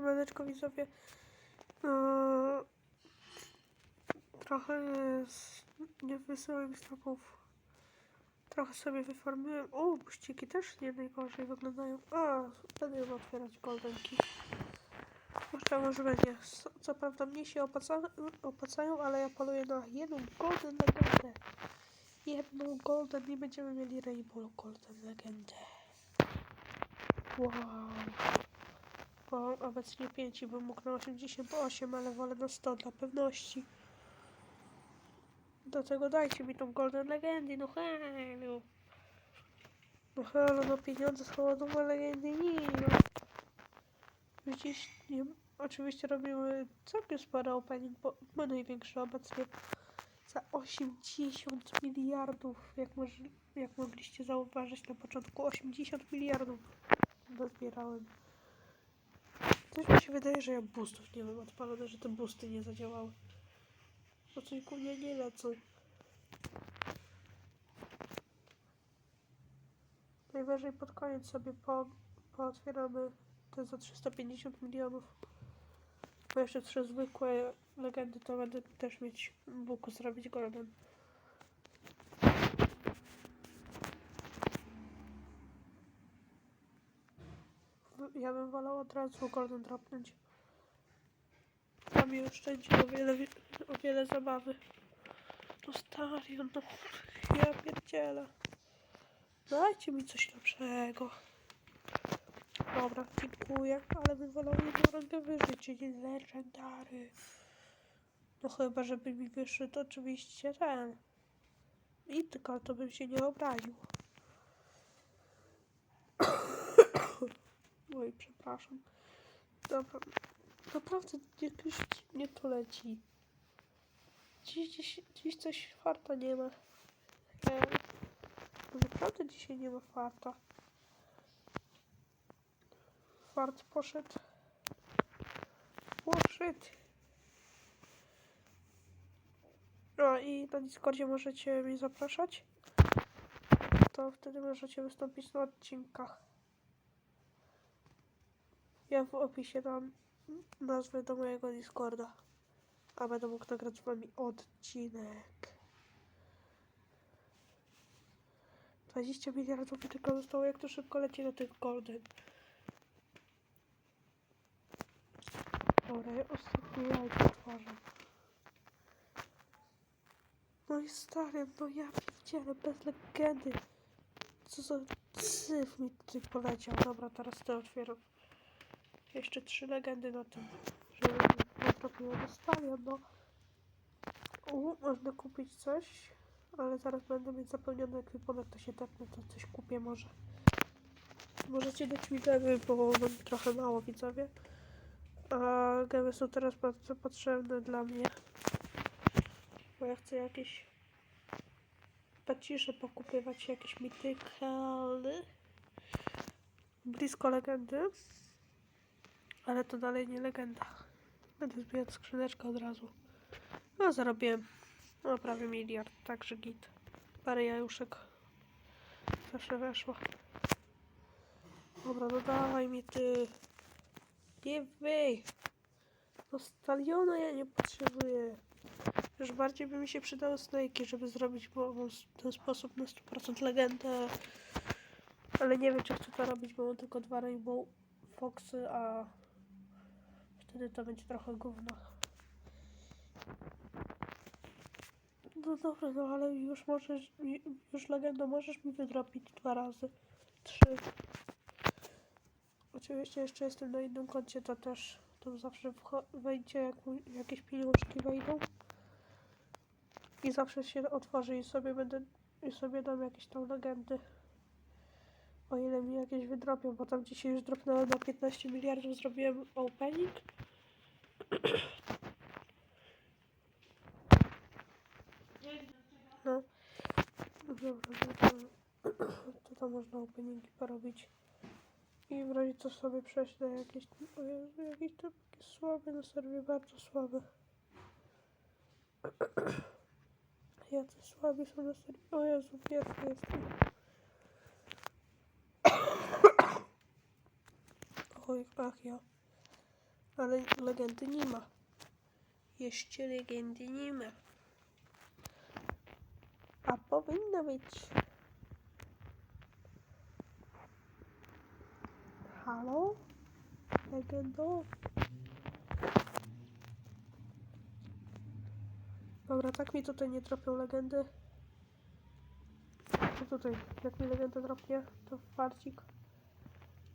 Siemaneczko widzowie. Eee, trochę z... nie wysyłam stopów. Trochę sobie wyformiłem. O, buściki też nie najgorzej wyglądają. A, będę otwierać goldenki. Jeszcze może będzie. Co, co prawda mnie się opłaca, opłacają, ale ja poluję na jedną golden legendę. Jedną golden i będziemy mieli rainbow golden legendę. Wow. Bo obecnie 5 bym mógł na 88, ale wolę na 100 dla pewności. Do tego dajcie mi tą Golden Legendy, no halo. No halo, no pieniądze z Golden Legendy nie ma. Widzisz, nie, oczywiście robimy całkiem sporo opening, bo ma największy obecnie za 80 miliardów, jak, jak mogliście zauważyć na początku, 80 miliardów dozbierałem. Coś mi się wydaje, że ja boostów nie mam odpalone, że te boosty nie zadziałały. Bo coś ku mnie nie lecą. Najwyżej pod koniec sobie po, pootwieramy te za 350 milionów. Bo jeszcze trzy zwykłe legendy to będę też mieć mógł zrobić golden. Ja bym wolał od razu golden dropnąć. To mi oszczędzi o wiele, o wiele zabawy. No stary, no ja pierdzielę. Dajcie mi coś lepszego. Dobra, dziękuję, ale bym wolał jedną rangę wyżej, czyli legendary. No chyba, żeby mi wyszedł oczywiście ten. I tylko to bym się nie obraził. Oj, przepraszam. Dobra, naprawdę jakoś nie to leci. Dziś, dziś, dziś coś farta nie ma. Nie. Naprawdę dzisiaj nie ma farta. Fart poszedł. Poszedł. No i na Discordzie możecie mnie zapraszać. To wtedy możecie wystąpić na odcinkach. Ja w opisie dam nazwę do mojego Discorda. A będę mógł nagrać z wami odcinek. 20 miliardów mi tylko zostało, jak to szybko leci na tych golden. Dobra, ja ostatni jajko otworzę. No i stary, no ja pierdzielę, bez legendy. Co za syf mi tutaj poleciał. Dobra, teraz to otwieram. Jeszcze trzy legendy na tym, żeby nie trafiło dostawię, no. U, można kupić coś, ale zaraz będę mieć zapełniony ekwipunek, to się tepnę, to coś kupię może. Możecie dać mi gemy, bo mam trochę mało widzowie. A gemy są teraz bardzo potrzebne dla mnie. Bo ja chcę jakieś pacisze pokupywać, jakieś mitykalny. Blisko legendy. Ale to dalej nie legenda. Będę zbierać skrzyneczkę od razu. No zarobiłem no, prawie miliard, także git. Parę jajuszek zawsze weszło. Dobra, no dawaj mi ty. Wej. No staliona ja nie potrzebuję. Już bardziej by mi się przydały snake'i, żeby zrobić w ten sposób na 100% legendę. Ale nie wiem, czy chcę to robić, bo mam tylko dwa Rainbow Foxy, a wtedy to będzie trochę gówno. No dobra, no ale już możesz, już legendo możesz mi wydropić dwa razy. Trzy. Oczywiście jeszcze jestem na innym koncie, to też tam zawsze wejdzie, jak jakieś pieniążki wejdą. I zawsze się otworzy i sobie będę, i sobie dam jakieś tam legendy. O ile mi jakieś wydropią, bo tam dzisiaj już dropnąłem na 15 miliardów, zrobiłem opening. No. Dobra, no to, to można openingi porobić. I w razie co sobie przejść na jakieś... O Jezu, jakiś typ jest słaby na serwie, bardzo słaby. Jacy słabi są na serwie. O Jezu, pierwszy jestem. Ach ja. Ale legendy nie ma. Jeszcze legendy nie ma. A powinno być. Halo? Legendo? Dobra, tak mi tutaj nie tropią legendy. To tutaj, jak mi legenda tropnie, to farcik.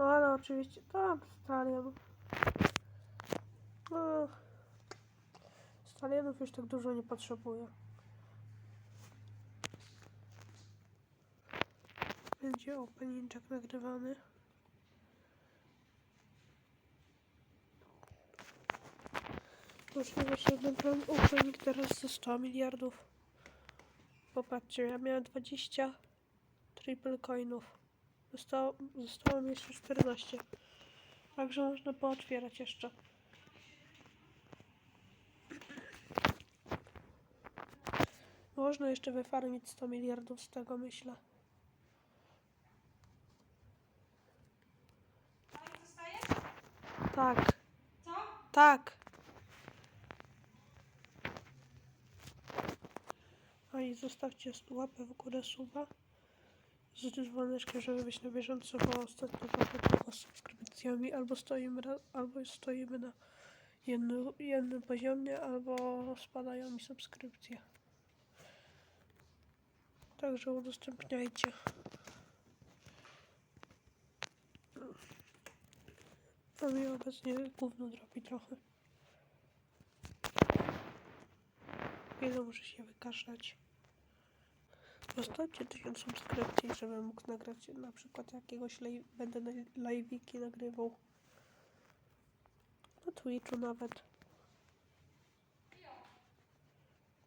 No ale oczywiście, tam stalion. No, stalionów już tak dużo nie potrzebuję. Będzie openinczek nagrywany. Właśnie właśnie nagram opening teraz ze 100 miliardów. Popatrzcie, ja miałem 20 triple coinów. Zostało, zostało mi jeszcze 14. Także można pootwierać jeszcze. Można jeszcze wyfarmić 100 miliardów z tego, myślę. Tak, Co? tak. A i zostawcie łapę w górę suba z dzwoneczkiem, żeby być na bieżąco, bo ostatnio trochę z subskrypcjami. Albo stoimy, albo stoimy na jednym, jednym poziomie, albo spadają mi subskrypcje. Także udostępniajcie. A mi obecnie gówno dropi trochę. Chwilę muszę się wykaszlać. Zostawcie 1000 subskrypcji, żebym mógł nagrać na przykład jakiegoś live, będę live'iki nagrywał. Na Twitchu nawet.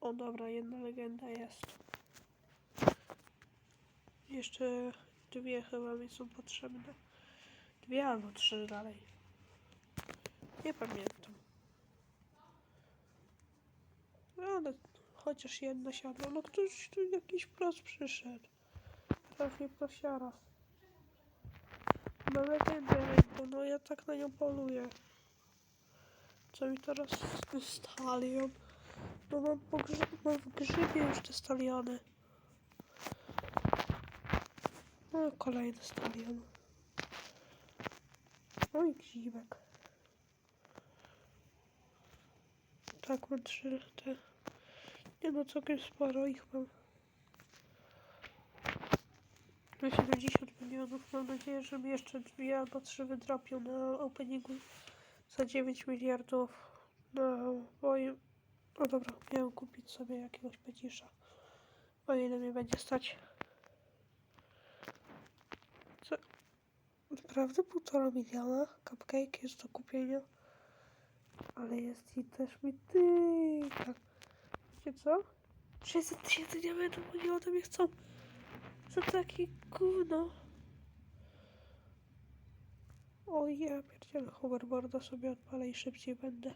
O dobra, jedna legenda jest. Jeszcze dwie chyba mi są potrzebne. Dwie albo trzy dalej. Nie pamiętam. No, ale chociaż jedna siadła. No ktoś tu jakiś pros przyszedł. Trafię prosiara. Ma legendę ręką, no ja tak na nią poluję. Co mi teraz z stalion? No mam, mam w grzybie już te staliony. No kolejny stalion. No i grzibek. Tak, mam trzy te. Nie no, całkiem sporo ich mam. Na 70 milionów. Mam nadzieję, że mi jeszcze dwie albo trzy wydrapią na openingu za 9 miliardów. Na moim... No dobra, miałem kupić sobie jakiegoś pecisza. O ile mi będzie stać. Co? Naprawdę półtora miliona? Cupcake jest do kupienia. Ale jest i też mi tyka. Wiecie co? 600 tysięcy diamentów, oni ode mnie chcą. Za takie gówno. O ja pierdzielę, hoverboarda sobie odpalę i szybciej będę.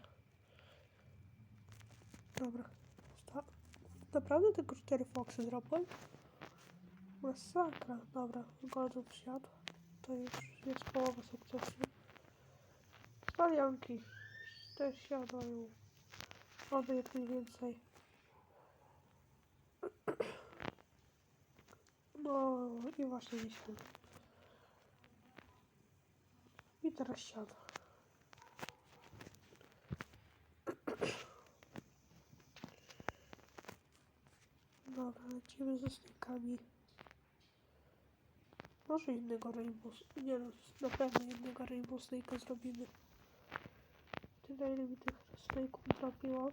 Dobra. Sta Naprawdę tylko 4 foxy zrobiłem? Masakra. Dobra, Golden wsiadł. To już jest połowa sukcesu. Stalianki też siadają. Oby jak najwięcej. No i właśnie nie siadł. I teraz siada. Dobra, lecimy ze snakami. Może innego Rainbow... Nie no, na pewno innego Rainbow Snake'a zrobimy. Tyle ile mi tych snake'ów trafiło.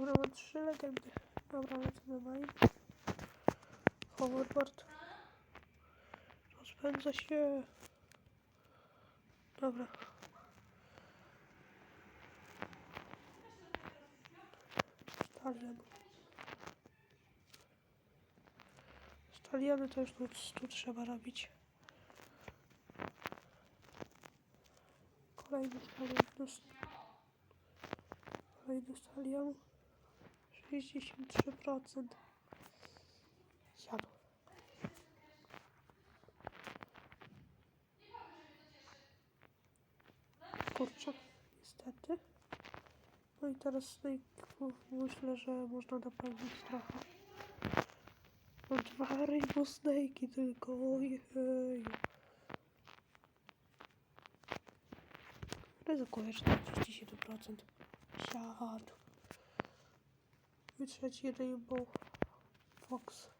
Mam trzy legendy. Dobra, lecę na main. Hoverboard. Rozpędza się. Dobra. Stalion. Staliony to już tu, tu trzeba robić. Kolejny stalion. dos- Kolejny stalion. 63%. Siadł. Kurczę, niestety. No i teraz snake'ów myślę, że można napełnić trochę. Mam dwa rainbow snake'i tylko, ojeju. Ryzykuję 47%. Siadł. I trzeci rainbow fox.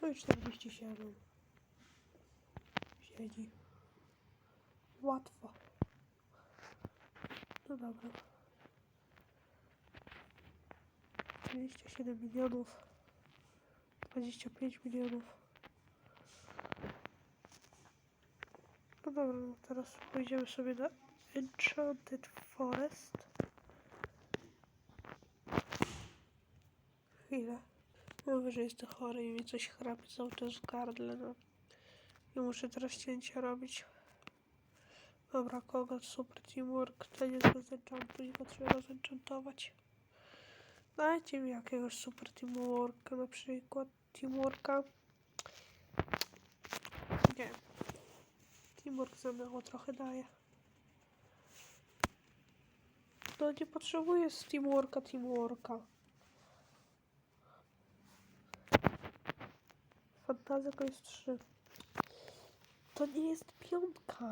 No i 47. Siedzi. Łatwo. No dobra. 27 milionów. 25 milionów. No dobra, no teraz pójdziemy sobie na Enchanted Forest. Chwilę. Mówię, że jestem chory i mi coś chrapie cały czas w gardle, no. I muszę teraz cięcia robić. Dobra, kogo? Super teamwork. To nie zenchantuj, go trzeba rozenchantować. Dajcie mi jakiegoś super teamworka, na przykład teamworka. Nie. Teamwork za mało trochę daje. No nie potrzebuję z teamworka. Fantazja to jest 3. To nie jest piątka.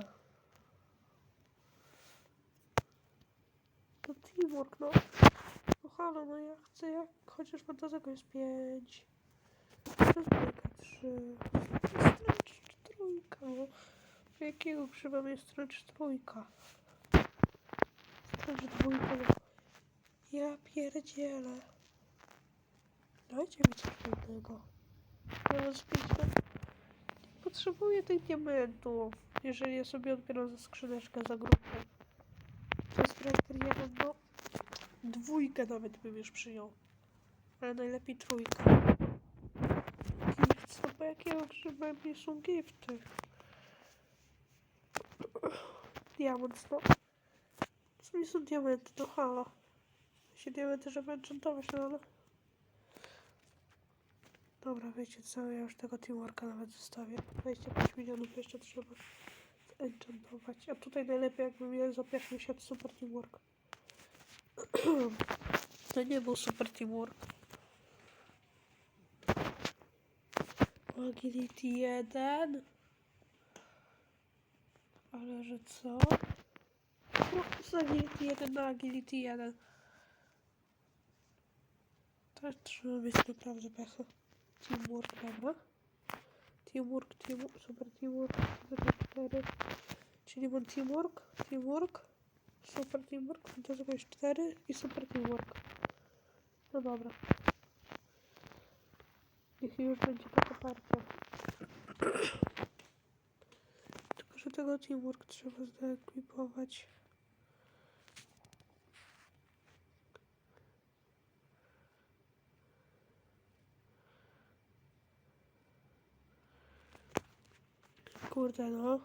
To teamwork, no. No halo, no ja chcę jak chociaż fantazja to jest 5. To jest bajka 3. Stręcz trójka, no. Jakiego grzyba jest trójka? Dwójka, no. Ja pierdzielę. Dajcie mi coś innego. Ja. Nie potrzebuję tych diamentów. Jeżeli ja sobie odbieram za skrzyneczkę za grupę. To jest striker jeden, no. Dwójkę nawet bym już przyjął. Ale najlepiej trójkę. Gift, no bo jakiego grzyba mi są gifty? Diamant, no. Co mi są diamenty? No halo. Się diamenty, żeby enchantować, no ale... Dobra, wiecie co, ja już tego teamworka nawet zostawię. 25 milionów jeszcze trzeba enchantować. A tutaj najlepiej jakbym je za pierwszy siadł super teamwork. to nie był super teamwork. Agility 1. Ale że co? No, z Agility 1 na Agility 1. To trzeba mieć naprawdę pecha. Teamwork, dobra. Teamwork, teamwork, super teamwork, 4. Czyli mam teamwork, teamwork, super teamwork, jakieś 4 i super teamwork. No dobra. Niech już będzie taka partia. Tylko, że tego teamwork trzeba zaekwipować. Kurde no.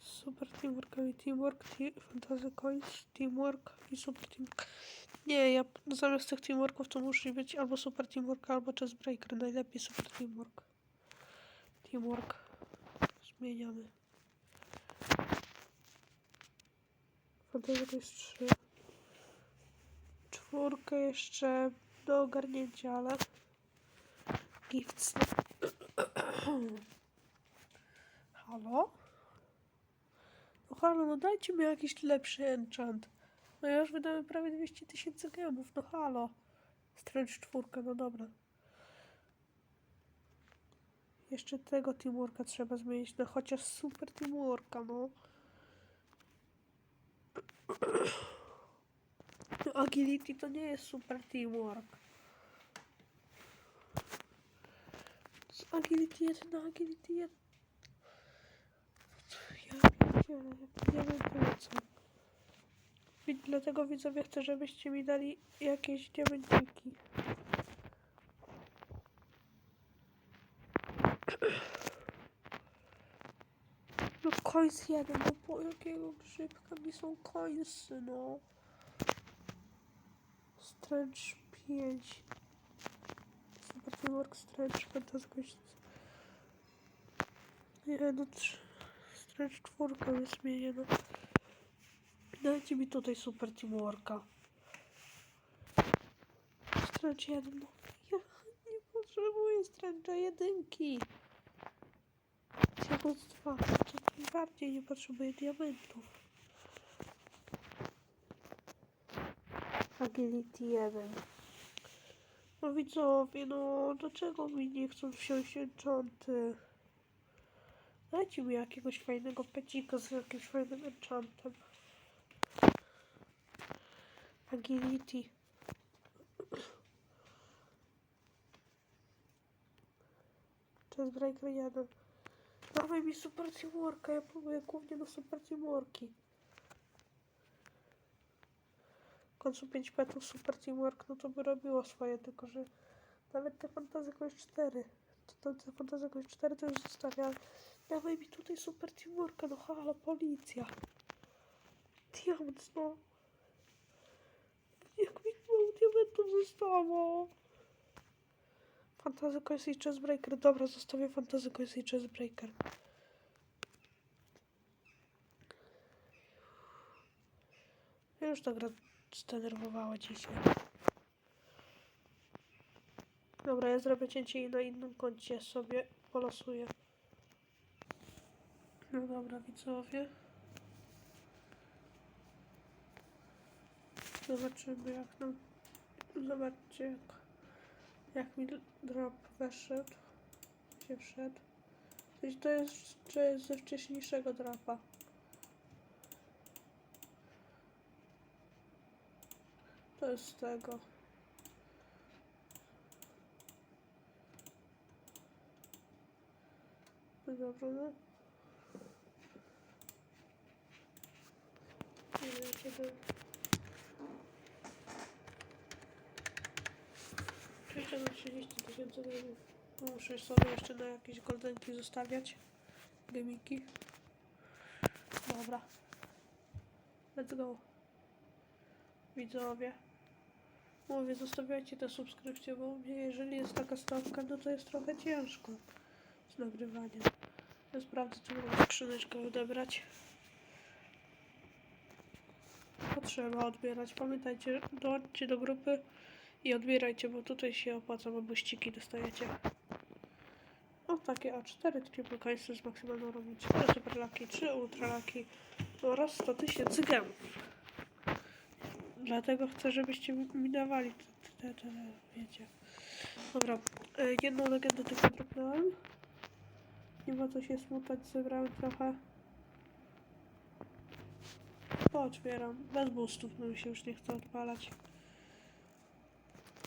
Super teamwork teamwork, te fantasy coins, teamwork i super teamwork. Nie, ja zamiast tych teamworków to musi być albo super teamwork, albo chess breaker. Najlepiej super teamwork. Teamwork. Zmieniamy. Fantasy jest 3. Czwórkę jeszcze do ogarnięcia, ale gifts. Halo? No halo, no dajcie mi jakiś lepszy enchant. No ja już wydałem prawie 200 tysięcy gemów, no halo. Strange czwórka, no dobra. Jeszcze tego teamworka trzeba zmienić na chociaż super teamworka, no. No, Agility to nie jest super teamwork. Agility 1 na Agility 1 pierdzielę, no ja pierdzielę co. Dlatego widzowie chcę, żebyście mi dali jakieś diamenciki. No coins jeden, no po jakiego grzybka mi są coinsy, no. Strange 5. Super Teamwork Strange, fantastyczny. Nie, no 3. Wręcz czwórkę wysmienię, no. Dajcie mi tutaj super teamworka. Stręcz jedno. Ja nie potrzebuję stręcza jedynki. Dziewuctwa. Najbardziej nie potrzebuję diamentów. Agility 1. No widzowie, no dlaczego mi nie chcą wsiąść enchanty? Dajcie mi jakiegoś fajnego pecika z jakimś fajnym enchantem. Agility. Chessbreaker 1. Dawaj mi super teamworka, ja próbuję głównie na super teamworki. W końcu 5 petów super teamwork, no to by robiło swoje, tylko że nawet te fantazy kość 4, to, te fantazy kość 4 to już zostawia. Dawaj mi tutaj super teamworka, no halo, policja. Diament, no. Jak mi mało diamentów zostało. Fantazy Coins i Chessbreaker. Dobra, zostawię Fantazy Coins i Chessbreaker. Już ta gra zdenerwowała dzisiaj. Dobra, ja zrobię cięcie i na innym koncie sobie polosuję. No dobra, widzowie. Zobaczymy jak nam... Zobaczcie jak... Jak mi drop weszedł. Gdzie wszedł. To jest, to jest ze wcześniejszego dropa. To jest z tego. No dobra, no. Nie wiem, kiedy... Przejdę na 30 tysięcy gemów. Muszę sobie jeszcze na jakieś goldenki zostawiać. Gemiki. Dobra. Let's go. Widzowie. Mówię, zostawiajcie te subskrypcje, bo mnie jeżeli jest taka stawka, no to jest trochę ciężko z nagrywaniem. Ja sprawdzę, czy mogę skrzyneczkę odebrać. Potrzeba odbierać. Pamiętajcie, dołączcie do grupy i odbierajcie, bo tutaj się opłaca, bo buściki dostajecie. O, takie A4 triple coinsy z maksymalną robią 4 super lucky, 3 ultra lucky oraz 100 tysięcy gemów. Dlatego chcę, żebyście mi dawali te, te, te, te wiecie. Dobra, e, jedną legendę tylko dropnąłem. Ma co się smutać, zebrałem trochę. Pootwieram. Bez boostów, no mi się już nie chce odpalać.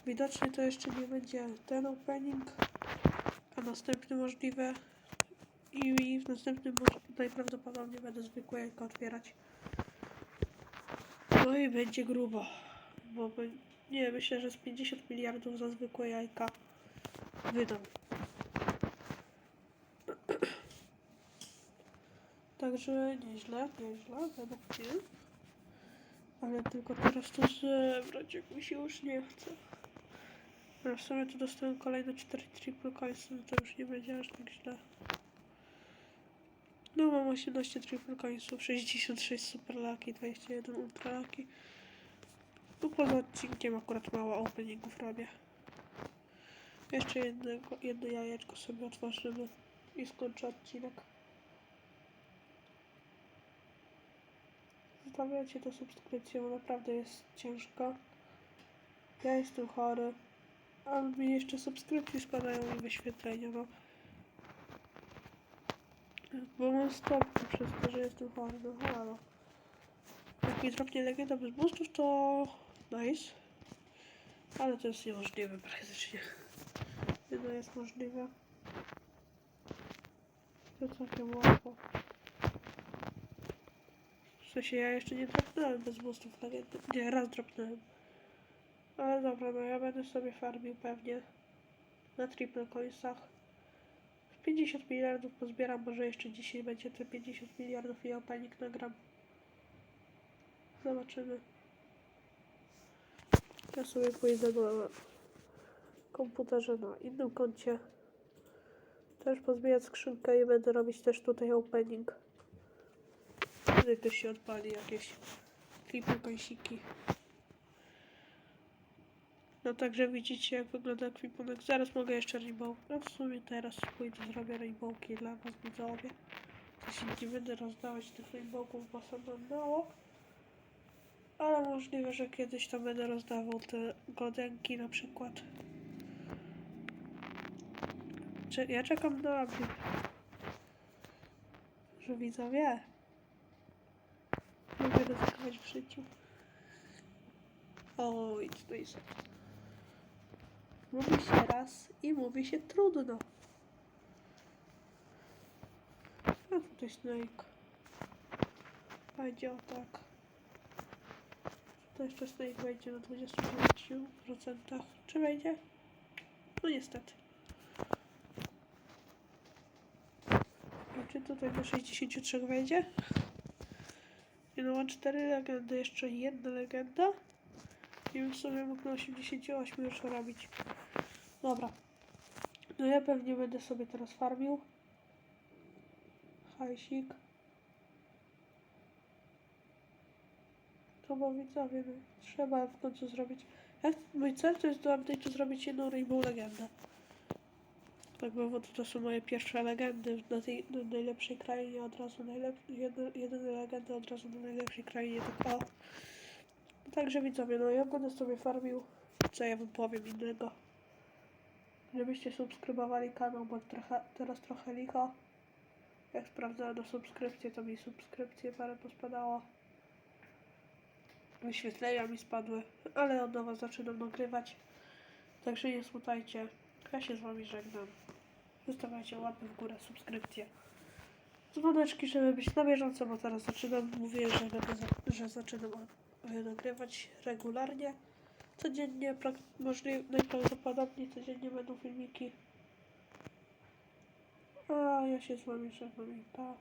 Widocznie to jeszcze nie będzie ten opening, a następny możliwe i w następnym najprawdopodobniej będę zwykłe jajka otwierać. No i będzie grubo, bo nie myślę, że z 50 miliardów za zwykłe jajka wydam. Także nieźle, nieźle, według mnie. Ale tylko teraz to zebrać, jak mi się już nie chce. No w sumie to dostałem kolejne 4 triple coins, no to już nie będzie aż tak źle. No mam 18 triple coinsów, 66 super lucky, 21 ultra lucky. Tu poza odcinkiem akurat mało openingów robię. Jeszcze jednego, jedno jajeczko sobie otworzymy i skończę odcinek. Zostawiajcie tę subskrypcję, bo naprawdę jest ciężko. Ja jestem chory. A mi jeszcze subskrypcje spadają i wyświetlenia, no. Bo mam stopki przez to, że jestem chory, no halo. Jak mi dropnie legenda bez boostów, to nice. Ale to jest niemożliwe praktycznie. Jedno jest możliwe. To całkiem łatwo. Sensie ja jeszcze nie dropnąłem bez boostów legendy. Nie, raz dropnąłem. Ale dobra, no ja będę sobie farmił pewnie na triple coinsach. W 50 miliardów pozbieram, może jeszcze dzisiaj będzie te 50 miliardów i opening nagram. Zobaczymy. Ja sobie pójdę na komputerze na innym koncie. Też pozbijać skrzynkę i będę robić też tutaj opening. Wtedy też się odpali jakieś klipy, kąsiki. No także widzicie jak wygląda ekwipunek. Zaraz mogę jeszcze rainbow. No w sumie teraz pójdę zrobię rainbowki dla was widzowie. Też nie będę rozdawać tych rainbowków, bo są nam mało. Ale możliwe, że kiedyś to będę rozdawał te godenki na przykład. Cze- ja czekam na update. Że widzowie. Ryzykować w życiu. Oj, to jest. Mówi się raz i mówi się trudno. A tutaj Snake. Będzie o tak. To jeszcze Snake wejdzie na 29%. Czy wejdzie? No niestety. A czy tutaj na 63 wejdzie? No mam 4 legendy, jeszcze jedna legenda. I bym sobie mógł na 88 już robić. Dobra. No ja pewnie będę sobie teraz farmił. Hajsik. To bo widzowie, no, trzeba w końcu zrobić. Ja, mój cel to jest do update'u zrobić jedną Rainbow Legendę. Tak, bo to są moje pierwsze legendy na tej na najlepszej krainie od razu najlep, jedne, jedyne legendy od razu na najlepszej krainie, tak o. Także widzowie, no ja będę sobie farmił. Co ja wam powiem innego. Żebyście subskrybowali kanał, bo trochę, teraz trochę licho. Jak sprawdzałem na subskrypcję, to mi subskrypcje parę pospadało. Wyświetlenia mi spadły, ale od nowa zaczynam nagrywać. Także nie smutajcie. Ja się z wami żegnam. Zostawiajcie łapy w górę, subskrypcje. Dzwoneczki, żeby być na bieżąco, bo teraz zaczynam. Mówię, że, będę za, że zaczynam nagrywać regularnie. Codziennie, możliwe, najprawdopodobniej codziennie będą filmiki. A ja się z wami żegnam i pa.